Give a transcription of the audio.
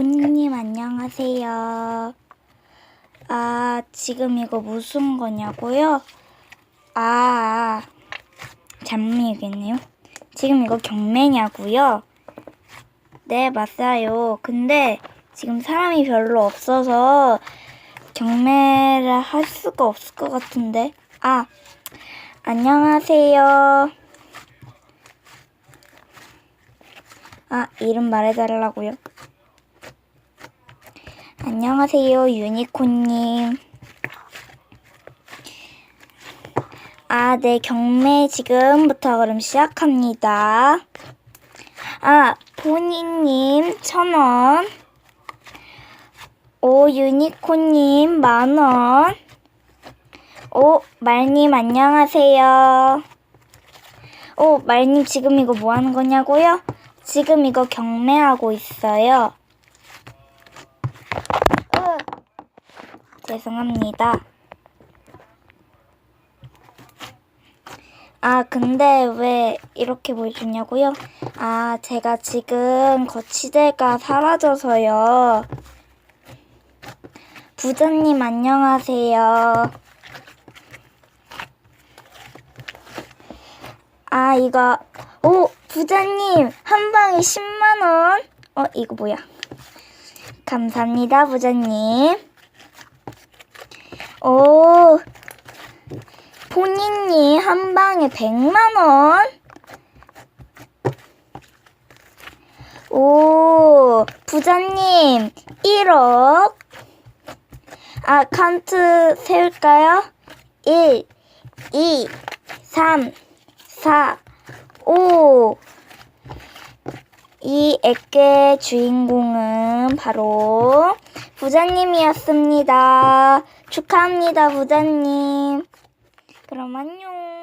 본님 안녕하세요. 아, 지금 이거 무슨 거냐고요? 아, 얘기했네요. 지금 이거 경매냐고요? 네, 맞아요. 근데 지금 사람이 별로 없어서 경매를 할 수가 없을 것 같은데. 아, 안녕하세요. 아, 이름 말해달라고요. 안녕하세요, 유니콘님. 아, 네, 경매 지금부터 그럼 시작합니다. 아, 보니님, 천 원. 오, 유니콘님, 만 원. 오, 말님, 안녕하세요. 오, 말님, 지금 이거 뭐 하는 거냐고요? 지금 이거 경매하고 있어요. 죄송합니다. 아, 근데 왜 이렇게 보여주냐고요? 아, 제가 지금 거치대가 사라져서요. 부자님 안녕하세요. 아, 이거, 오, 부자님, 한 방에 10만원. 어, 이거 뭐야? 감사합니다, 부자님. 오, 포니님, 한 방에 100만 원. 오, 부자님, 1억. 아, 카운트 세울까요? 1, 2, 3, 4, 5. 이 액의 주인공은 바로 부자님이었습니다. 축하합니다, 부자님. 그럼 안녕.